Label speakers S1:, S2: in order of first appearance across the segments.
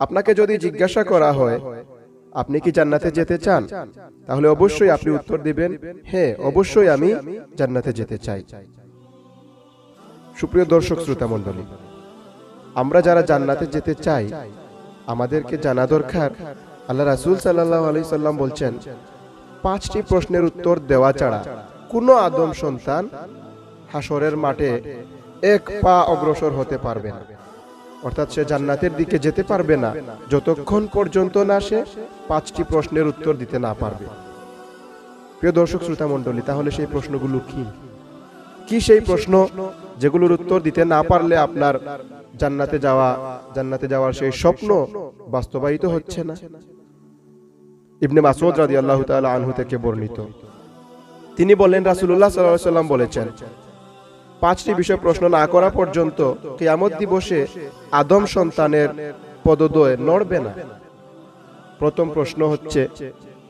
S1: আপনাকে যদি জিজ্ঞাসা করা হয়, আপনি কি জান্নাতে যেতে চান? তাহলে অবশ্যই আপনি উত্তর দিবেন হ্যাঁ অবশ্যই আমি জান্নাতে যেতে চাই। সুপ্রিয় দর্শক শ্রোতা মণ্ডলী, আমরা যারা জান্নাতে যেতে চাই, আমাদেরকে জানা দরকার। আল্লাহ রাসুল সাল্লাহ আলি সাল্লাম বলছেন, পাঁচটি প্রশ্নের উত্তর দেওয়া ছাড়া কোনো আদম সন্তান হাসরের মাঠে এক পা অগ্রসর হতে পারবে না। অর্থাৎ সে জান্নাতের দিকে যেতে পারবে না। যতক্ষণ পর্যন্ত না সে পাঁচটি প্রশ্নের উত্তর দিতে না পারবে। প্রিয় দর্শক শ্রোতা মণ্ডলী, তাহলে সেই প্রশ্নগুলো কি? কি সেই প্রশ্ন যেগুলোর উত্তর দিতে না পারলে আপনার জান্নাতে যাওয়া, জান্নাতে যাওয়ার সেই স্বপ্ন বাস্তবায়িত হচ্ছে না? ইবনে মাসুদ রাদি আল্লাহ আনহু থেকে বর্ণিত। তিনি বলেন রাসুল্লাহ সাল্লাহ সাল্লাম বলেছেন পাঁচটি বিষয় প্রশ্ন না করা পর্যন্ত কেয়ামত দিবসে আদম সন্তানের পদদয় নড়বে না। প্রথম প্রশ্ন হচ্ছে,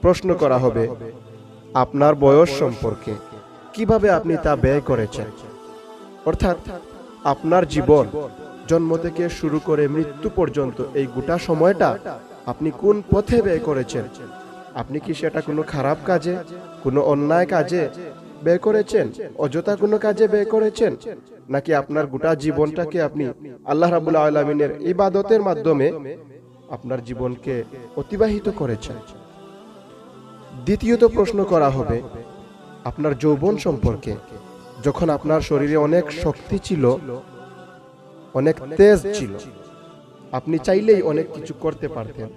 S1: প্রশ্ন করা হবে, আপনার বয়স সম্পর্কে কীভাবে আপনি তা ব্যয় করেছেন? অর্থাৎ, আপনার জীবন জন্ম থেকে শুরু করে মৃত্যু পর্যন্ত এই গোটা সময়টা আপনি কোন পথে ব্যয় করেছেন? আপনি কি সেটা কোনো খারাপ কাজে, কোনো অন্যায় কাজে ব্যয় করেছেন? অযথা কোনো কাজে ব্যয় করেছেন? নাকি আপনার গোটা জীবনটাকে আপনি আল্লাহ রাবুল্লাহ আলমিনের ইবাদতের মাধ্যমে আপনার জীবনকে অতিবাহিত করেছেন? দ্বিতীয়ত প্রশ্ন করা হবে, আপনার যৌবন সম্পর্কে। যখন আপনার শরীরে অনেক শক্তি ছিল, অনেক তেজ ছিল, আপনি চাইলেই অনেক কিছু করতে পারতেন।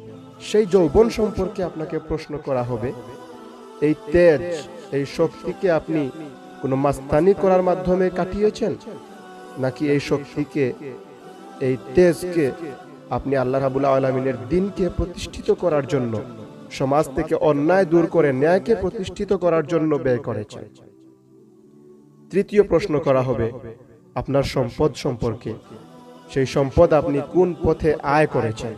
S1: সেই যৌবন সম্পর্কে আপনাকে প্রশ্ন করা হবে এই তেজ, এই শক্তিকে আপনি কোনো মাস্তানি করার মাধ্যমে কাটিয়েছেন? নাকি এই শক্তিকে, এই তেজকে আপনি আল্লাহ রাবুল্লাহ আলমিনের দিনকে প্রতিষ্ঠিত করার জন্য, সমাজ থেকে অন্যায় দূর করে ন্যায়কে প্রতিষ্ঠিত করার জন্য ব্যয় করেছেন? তৃতীয় প্রশ্ন করা হবে, আপনার সম্পদ সম্পর্কে। সেই সম্পদ আপনি কোন পথে আয় করেছেন?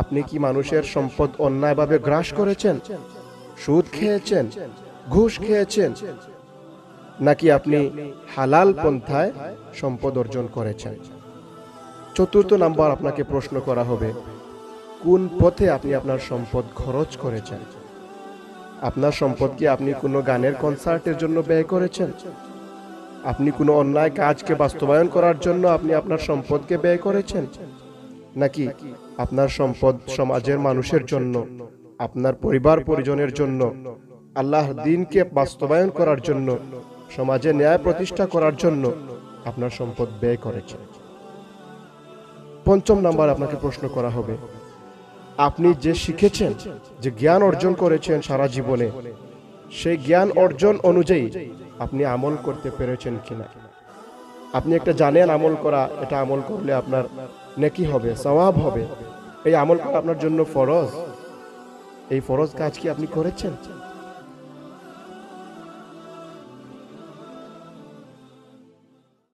S1: আপনি কি মানুষের সম্পদ অন্যায়ভাবে গ্রাস করেছেন? সুদ খেয়েছেন, ঘুষ খেয়েছেন, নাকি আপনি হালাল পন্থায় সম্পদ অর্জন করেছেন? চতুর্থ নাম্বার আপনাকে প্রশ্ন করা হবে, কোন পথে আপনি আপনার সম্পদ খরচ করেছেন? আপনার সম্পদ কি আপনি কোনো গানের কনসার্টের জন্য ব্যয় করেছেন? আপনি কোনো অন্যায় কাজকে বাস্তবায়ন করার জন্য আপনি আপনার সম্পদকে ব্যয় করেছেন? নাকি আপনার সম্পদ সমাজের মানুষের জন্য আপনার পরিবার পরিজনের জন্য, আল্লাহ দিনকে বাস্তবায়ন করার জন্য, সমাজে ন্যায় প্রতিষ্ঠা করার জন্য আপনার সম্পদ ব্যয় করেছেন। পঞ্চম নাম্বার আপনাকে প্রশ্ন করা হবে, আপনি যে শিখেছেন, যে জ্ঞান অর্জন করেছেন সারা জীবনে, সেই জ্ঞান অর্জন অনুযায়ী আপনি আমল করতে পেরেছেন কিনা? আপনি একটা জানেন আমল করা, এটা আমল করলে আপনার নেকি হবে, সওয়াব হবে। এই আমল করা আপনার জন্য ফরজ? এই ফরজ কাজ কি আপনি করেছেন?